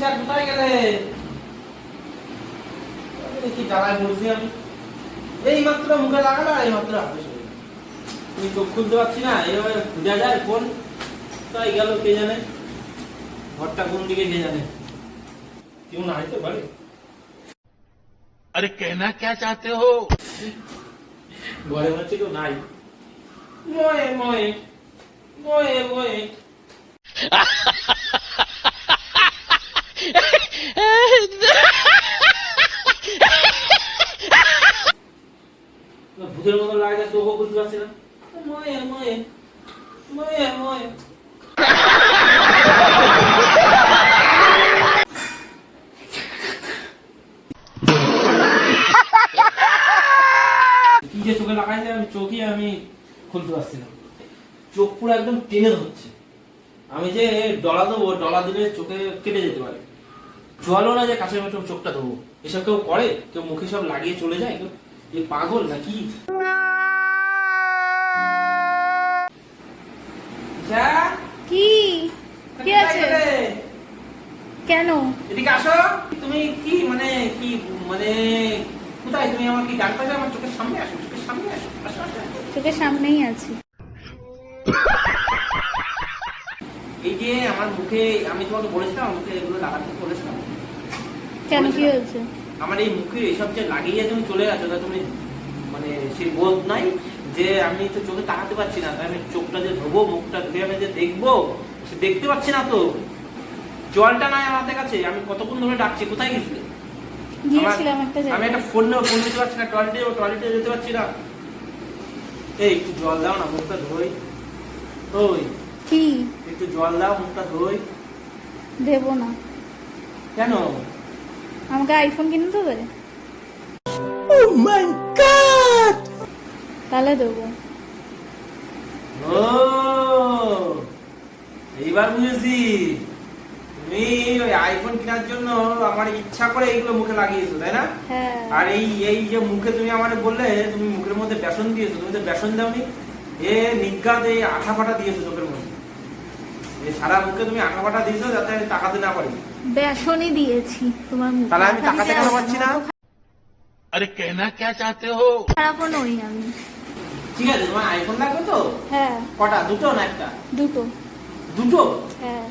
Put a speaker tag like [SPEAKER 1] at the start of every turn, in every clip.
[SPEAKER 1] Sir কোথায় গেলে? কি জ্বালায় মরছি আমি? এই মাত্র মুখে লাগালো এই মাত্র হাতে শরীর খুলতে পারছি না এভাবে খুঁজা যায় কোন? তাই গেল কে জানে? ঘরটা কোন দিকে কে জানে? কেউ না হইতে পারে
[SPEAKER 2] আরে কেনা কে চাতে হো?
[SPEAKER 1] ঘরে হচ্ছে কেউ নাই। ময়ে ময়ে ময়ে ময়ে। ময়ে ময়ে ময়ে ময়ে কি চোখে লাগাইছে, আমি চোখই আমি খুলতে পারছি না। চোখ পুরো একদম টেনে ধরছে। আমি যে ডলা দেবো, ডলা দিলে চোখে কেটে যেতে পারে। জলও না যে কাছের মতো চোখটা দেবো। এসব কেউ করে? কেউ মুখে সব লাগিয়ে চলে যায়? কেউ পাগল নাকি? যা,
[SPEAKER 3] কি? কি আছে? কেন?
[SPEAKER 1] এদিকে আসো। তুমি কি মানে কি মানে কোথায়? তুমি আমার চোখের সামনে আসো চোখের সামনে আসো। আসো আসো। আসো।
[SPEAKER 3] চোখের সামনেই আছি।
[SPEAKER 1] এই যে আমার মুখে আমি তোমাকে বলেছিলাম আমার মুখে এগুলো লাগাতে বলেছিলাম।
[SPEAKER 3] কেন কি হয়েছে?
[SPEAKER 1] আমার এই মুখে এসব যে লাগিয়ে তুমি চলে গেছো তা তুমি মানে সেই বোধ নাই? যে আমি তো চোখে তাকাতে পারছি না তাই আমি চোখটা যে ধোবো মুখটা ধুয়ে আমি যে দেখব সে দেখতে পাচ্ছি না তো। জলটা নাই আমাদের কাছে আমি কতক্ষণ ধরে ডাকছি কোথায় গেছিলে? আমি একটা ফোন নেব ফোন নিতে পারছি না টয়লেটে টয়লেটে যেতে পারছি না। এই একটু জল দাও না মুখটা ধোই। ওই
[SPEAKER 3] কি?
[SPEAKER 1] একটু জল দাও মুখটা ধোই।
[SPEAKER 3] দেব না।
[SPEAKER 1] কেন?
[SPEAKER 3] আমাকে আইফোন কিনে দেবে তাহলে দেবো।
[SPEAKER 1] ও এইবার বুঝেছি। তুমি ওই আইফোন কেনার জন্য আমার ইচ্ছা করে এইগুলো মুখে লাগিয়েছো তাই না?
[SPEAKER 3] হ্যাঁ।
[SPEAKER 1] আর এই এই যে মুখে তুমি আমার বললে তুমি মুখের মধ্যে দিয়েছ তুমি তো দাওনি। এ নিজ্ঞাত এই আঠা ফাটা দিয়েছ চোখের মধ্যে। সারা মুখে তুমি আঁকা দিয়েছ যাতে আমি তাকাতে না পারি।
[SPEAKER 3] বেসনই দিয়েছি তোমার মুখে।
[SPEAKER 1] তাহলে আমি তাকাতে কেন পারছি না?
[SPEAKER 2] আরে কেনা কে চাতে হো?
[SPEAKER 3] খারাপ নই আমি।
[SPEAKER 1] ঠিক আছে তোমার আইফোন লাগবে তো?
[SPEAKER 3] হ্যাঁ।
[SPEAKER 1] কটা? দুটো না একটা?
[SPEAKER 3] দুটো।
[SPEAKER 1] দুটো?
[SPEAKER 3] হ্যাঁ।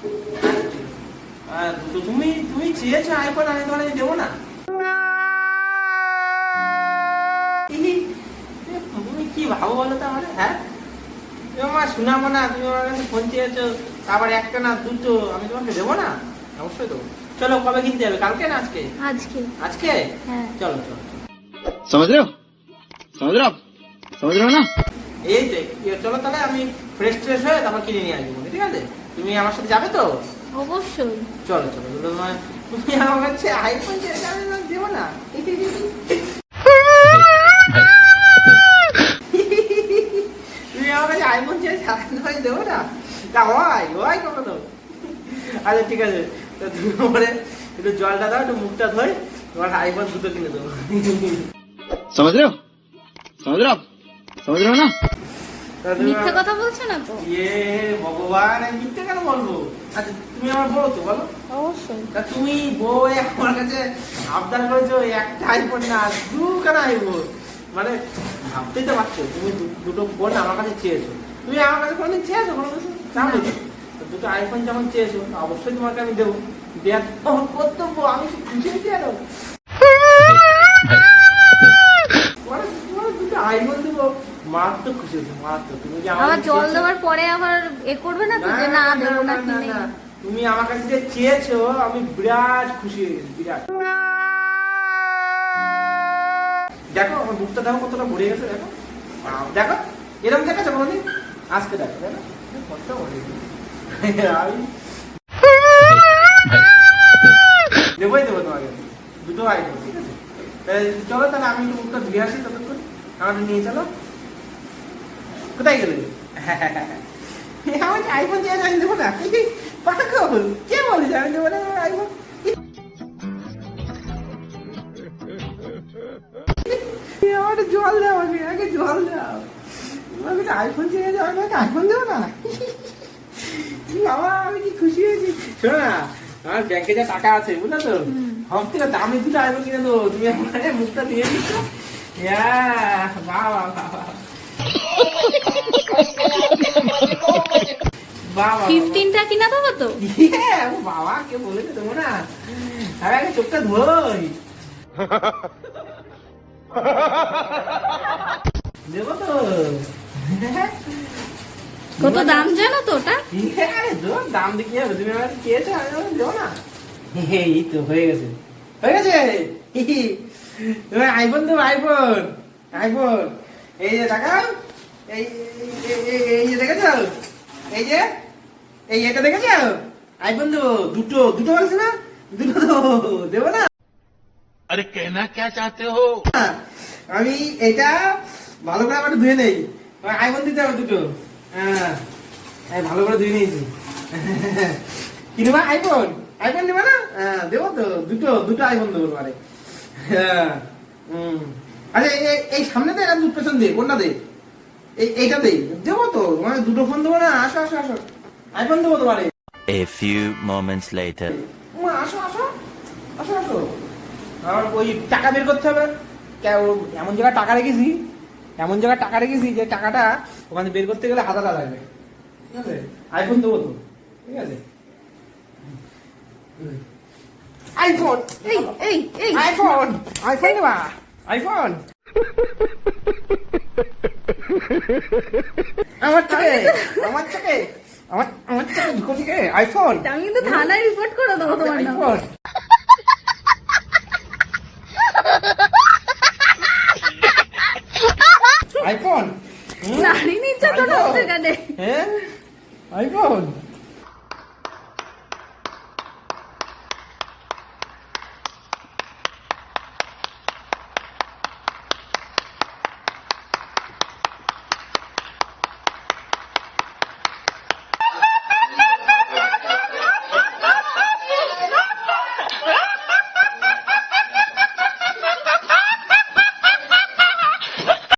[SPEAKER 1] দুটো। তুমি তুমি চেয়েছো আইফোন আমি তোমাকে দেবো না? তুমি কি ভাবো বলো তো হ্যাঁ? তোমার শোনাবো না তুমি আমার কাছে ফোন চেয়েছো আবার একটা না দুটো আমি তোমাকে দেবো না? অবশ্যই দেবো। চলো কবে কিনতে যাবে? কালকে না আজকে?
[SPEAKER 3] আজকে।
[SPEAKER 1] আজকে?
[SPEAKER 3] হ্যাঁ।
[SPEAKER 1] চলো চলো।
[SPEAKER 4] সমুদ্র? সমুদ্র? समझ रहे हो आप समझ रहे हो ना
[SPEAKER 1] এই যে ইয়ে, চলো তাহলে আমি ফ্রেশ ট্রেশ হয়ে তারপর কিনে নিয়ে আসবো ঠিক আছে তুমি আমার সাথে যাবে তো
[SPEAKER 3] অবশ্যই
[SPEAKER 1] চলো চলো দুটো তোমার তুমি আমার কাছে আইফোন চেয়েছো আমি তোমাকে দেবো না তুমি আমার কাছে আইফোন চেয়েছো আমি তোমাকে দেবো না তা হয় হয় কখনো আচ্ছা ঠিক আছে তো তুমি পরে একটু জলটা দাও একটু মুখটা ধোয় তোমার আইফোন দুটো কিনে দেবো
[SPEAKER 4] समझ रहे हो समझ
[SPEAKER 1] বুঝলো না
[SPEAKER 3] মিথ্যে কথা বলছো না তো?
[SPEAKER 1] এ ভগবান আমি মিথ্যে কেন বলব? আচ্ছা তুমি আমার বলো তো বলো।
[SPEAKER 3] অবশ্যই।
[SPEAKER 1] তা তুমি বউ আমার কাছে আবদার করেছ একটা আইফোন না কেন আইফোন মানে ভাবতেই তো পারছ তুমি দুটো ফোন আমার কাছে চেয়েছো। তুমি আমার কাছে কোনোদিন চেয়েছো কোনো কিছু জানো দুটো আইফোন যেমন চেয়েছো অবশ্যই তোমাকে আমি দেবো। দেওয়ার কর্তব্য আমি খুশি দিয়ে দেবো দুটো আইফোন মারাত্মক খুশি হয়েছে মারাত্মক তুমি যে আমার
[SPEAKER 3] জল দেওয়ার পরে আবার এ করবে না তো যে না দেবো না।
[SPEAKER 1] তুমি আমার কাছে যে চেয়েছো আমি বিরাট খুশি হয়ে গেছি বিরাট। দেখো আমার বুকটা দেখো কতটা ভরে গেছে দেখো। দেখো এরকম দেখেছ কোনোদিন? আজকে দেখো দেখো। কতটা ভরে গেছে। আমি দেবোই দেবো তোমাকে দুটো আইটেম ঠিক আছে? চলো তাহলে আমি একটু মুখটা ধুয়ে আসি ততক্ষণ আমাকে নিয়ে চলো। কোথায় গেলে? আমার আইফোন চেয়ে আমি দেবো না। পাগল কে? বলিস আমি দেবো না আইফোন আমার জল দাও আগে আগে জল দাও। আমাকে আইফোন চেয়ে যাও আমাকে আইফোন দেবো না। বাবা আমি কি খুশি হয়েছি। শোনো না আমার ব্যাংকে যা টাকা আছে বুঝলে তো? সব থেকে দামি দুটো আইফোন কিনে দেবো তুমি আমার মুখটা নিয়ে নিচ্ছ
[SPEAKER 3] ফিফটিনটা কিনা দেবো তো?
[SPEAKER 1] ও বাবা কে বলেছে দেবো না? আরে আগে চোখটা ধোই। দেবো তো।
[SPEAKER 3] কত দাম জানো তো ওটা?
[SPEAKER 1] দাম কি হবে? তুমি আমার আমি দেবো না। এই তো হয়ে গেছে। হয়ে গেছে? আইফোন দেবো আইফোন আইফোন এই যে দেখাও এই এই যে দেখেছ? এই যে এই এটা দেখেছ? আইফোন দেবো। দুটো দুটো বলেছে না? দুটো দেবো দেবো না।
[SPEAKER 2] আরে কেনা কে চাতে হো?
[SPEAKER 1] আমি এটা ভালো করে আমার ধুয়ে নেই। আইফোন দিতে হবে দুটো। হ্যাঁ।, হ্যাঁ। ভালো করে ধুয়ে নিয়েছি। কিনবা আইফোন আইফোন নেবা না? হ্যাঁ দেবো তো। দুটো দুটো আইফোন দেবো মানে হ্যাঁ আচ্ছা এই- সামনে দে না দু পেছন দে কোনটা দে? এই এইটা দে। দেবো তো। মানে দুটো ফোন দেবো না? আসো আসো আসো। আইফোন দেবো তোমারে।
[SPEAKER 5] A few moments later.
[SPEAKER 1] মা, আসো আসো। আসো আসো। আর ওই টাকা বের করতে হবে। কে- ও এমন জায়গায় টাকা রেখেছি এমন জায়গায় টাকা রেখেছি যে টাকাটা ওখানে বের করতে গেলে হাজার লাগবে। ঠিক আছে? আইফোন দেবো তো। ঠিক আছে? আইফোন
[SPEAKER 3] এই এই এই
[SPEAKER 1] আইফোন আইফোন দেবা আইফোন আমার চোখে আমার চোখে আমার আমার চোখে ঢুকো থেকে আইফোন
[SPEAKER 3] আমি কিন্তু থানায় রিপোর্ট করে দেবো তোমার
[SPEAKER 1] আইফোন আইফোন
[SPEAKER 3] নারী নির্যাতন। হচ্ছে এখানে।
[SPEAKER 1] হ্যাঁ? আইফোন